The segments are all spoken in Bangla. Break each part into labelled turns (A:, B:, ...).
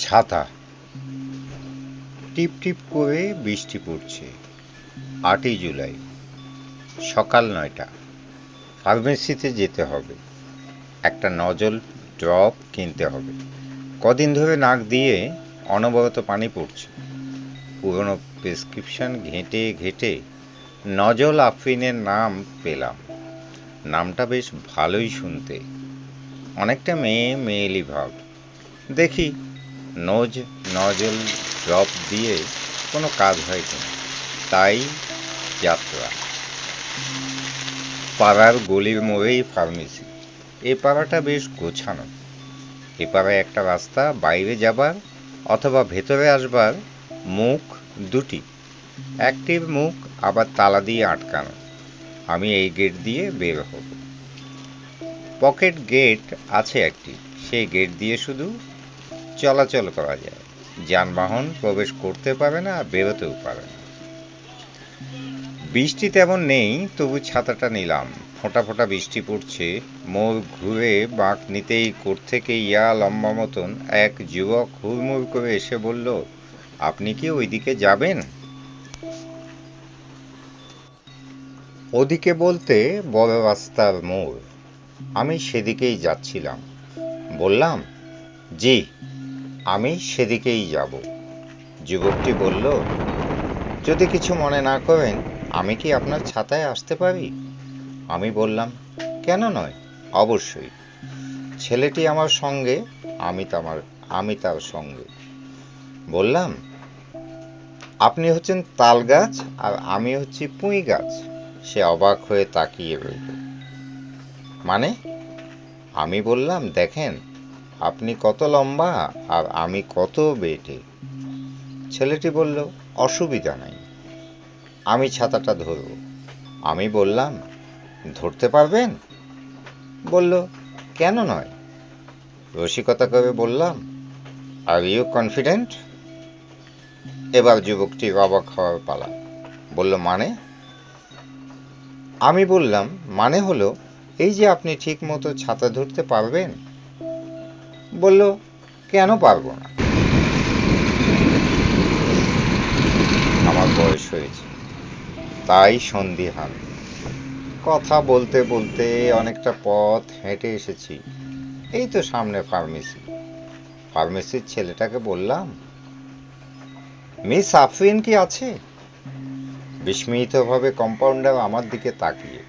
A: ছাতা। টিপ টিপ করে বৃষ্টি পড়ছে। আটই জুলাই, সকাল নয়টা। ফার্মেসিতে যেতে হবে। একটা নজল ড্রপ কিনতে হবে। কদিন ধরে নাক দিয়ে অনবরত পানি পড়ছে। পুরনো প্রেসক্রিপশন ঘেঁটে ঘেঁটে নজল আফরিনের নাম পেলাম। নামটা বেশ ভালোই শুনতে। অনেকটা মেয়ে মেয়েলি ভাব। দেখি নোজ, নজল ড্রপ দিয়ে কোনো কাজ হয় কিনা। তাই যাত্রা। পাড়ার গলির মোড়েই ফার্মেসি। এ পাড়াটা বেশ গোছানো। এ পাড়ায় একটা রাস্তা, বাইরে যাবার অথবা ভেতরে আসবার মুখ দুটি। একটির মুখ আবার তালা দিয়ে আটকানো। আমি এই গেট দিয়ে বের হব। পকেট গেট আছে একটি। সেই গেট দিয়ে শুধু চলাচল করা যায়। যানবাহন প্রবেশ করতে পারে না আর বেরোতেও পারে না। বৃষ্টি তেমন নেই, তবু ছাতাটা নিলাম। ফোঁটা ফোঁটা বৃষ্টি পড়ছে। মোর ঘুরে বাঁক নিতেই কোর থেকে ইয়া লম্বা মতন এক যুবক হুড়মুড় করে এসে বলল, আপনি কি ওইদিকে যাবেন? ওদিকে বলতে বড় রাস্তার মোড়। আমি সেদিকেই যাচ্ছিলাম। বললাম, জি। আমি সেদিকেই যাব। যুবকটি বলল, যদি কিছু মনে না করেন, আমি কি আপনার ছাতায় আসতে পারি? আমি বললাম, কেন নয়, অবশ্যই। ছেলেটি আমার সঙ্গে, আমি তার আমি তার সঙ্গে। বললাম, আপনি হচ্ছেন তাল গাছ আর আমি হচ্ছি পুঁই গাছ। সে অবাক হয়ে তাকিয়ে রইল। মানে? আমি বললাম, দেখেন আপনি কত লম্বা আর আমি কত বেটে? ছেলেটি বলল, অসুবিধা নাই। আমি ছাতাটা ধরব। আমি বললাম, ধরতে পারবেন? বলল, কেন নয়? রসিকতা করে বললাম আর ইউ কনফিডেন্ট এবার যুবকটি অবাক হওয়ার পালা। বলল মানে? আমি বললাম মানে হলো, এই যে আপনি ঠিক মতো ছাতা ধরতে পারবেন বলল, কেন পারব না? আমার বয়স হয়েছে। তাই সন্দিহান। কথা বলতে বলতে অনেকটা পথ হেঁটে এসেছি। এই তো সামনে ফার্মেসি। ফার্মেসির ছেলেটাকে বললাম, মিস আফরিন কি আছে? বিস্মিতভাবে কম্পাউন্ডার আমার দিকে তাকিয়ে।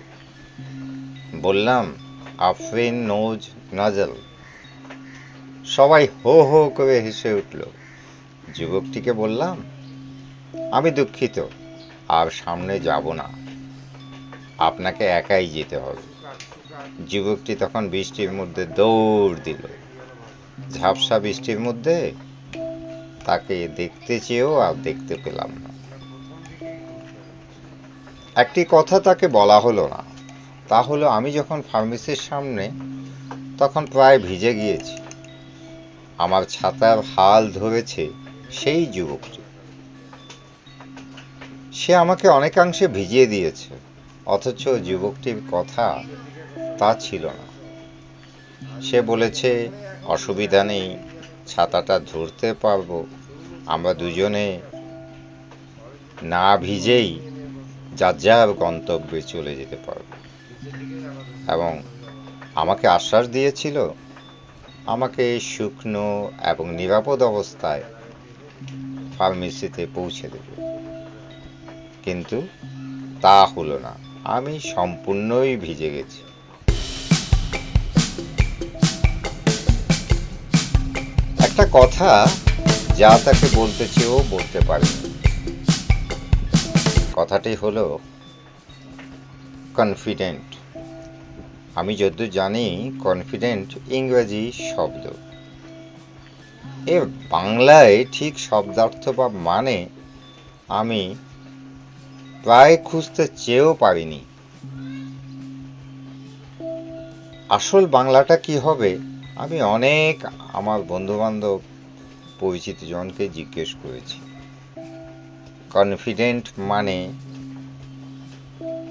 A: বললাম, আফরিন নোজ, নজল। সবাই হো হো করে হেসে উঠল। যুবকটিকে বললাম, আমি দুঃখিত, আর সামনে যাব না। আপনাকে একাই যেতে হবে। যুবকটি তখন বৃষ্টির মধ্যে দৌড় দিল। ঝাপসা বৃষ্টির মধ্যে তাকে দেখতে চেয়েও আর দেখতে পেলাম না। একটি কথা তাকে বলা হলো না। তা হলো, আমি যখন ফার্মেসির সামনে, তখন প্রায় ভিজে গিয়েছি। আমার ছাতার হাল ধরেছে সেই যুবকটি। সে আমাকে অনেকাংশে ভিজিয়ে দিয়েছে, অথচ যুবকটির কথা তা ছিল না। সে বলেছে, অসুবিধা নেই, ছাতাটা ধরতে পারব, আমরা দুজনে না ভিজেই যার যার গন্তব্যে চলে যেতে পারব। এবং আমাকে আশ্বাস দিয়েছিল আমাকে শুকনো এবং নিরাপদ অবস্থায় ফার্মেসিতে পৌঁছে দেবে। কিন্তু তা হলো না, আমি সম্পূর্ণই ভিজে গেছি। একটা কথা যা তাকে বলতে চেয়েও বলতে পারিনি। কথাটি হলো কনফিডেন্ট আমি যদ্দূর জানি কনফিডেন্ট ইংরেজি শব্দ। এর বাংলায় ঠিক শব্দার্থ বা মানে আমি প্রায় খুঁজতে চেয়েও পারিনি। আসল বাংলাটা কি হবে, আমি অনেক আমার বন্ধুবান্ধব পরিচিত জনকে জিজ্ঞেস করেছি। কনফিডেন্ট মানে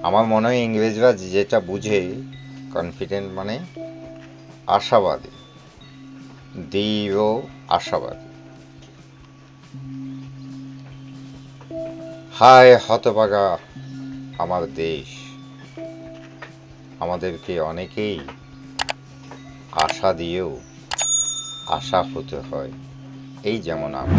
A: আমার মনে হয় ইংরেজরা যেটা বুঝে কনফিডেন্ট মানে আশাবাদী। দৃঢ় আশাবাদী। হায় হতবাগা আমার দেশ। আমাদেরকে অনেকেই আশা দিয়েও আশা হতে হয়। এই যেমন আমি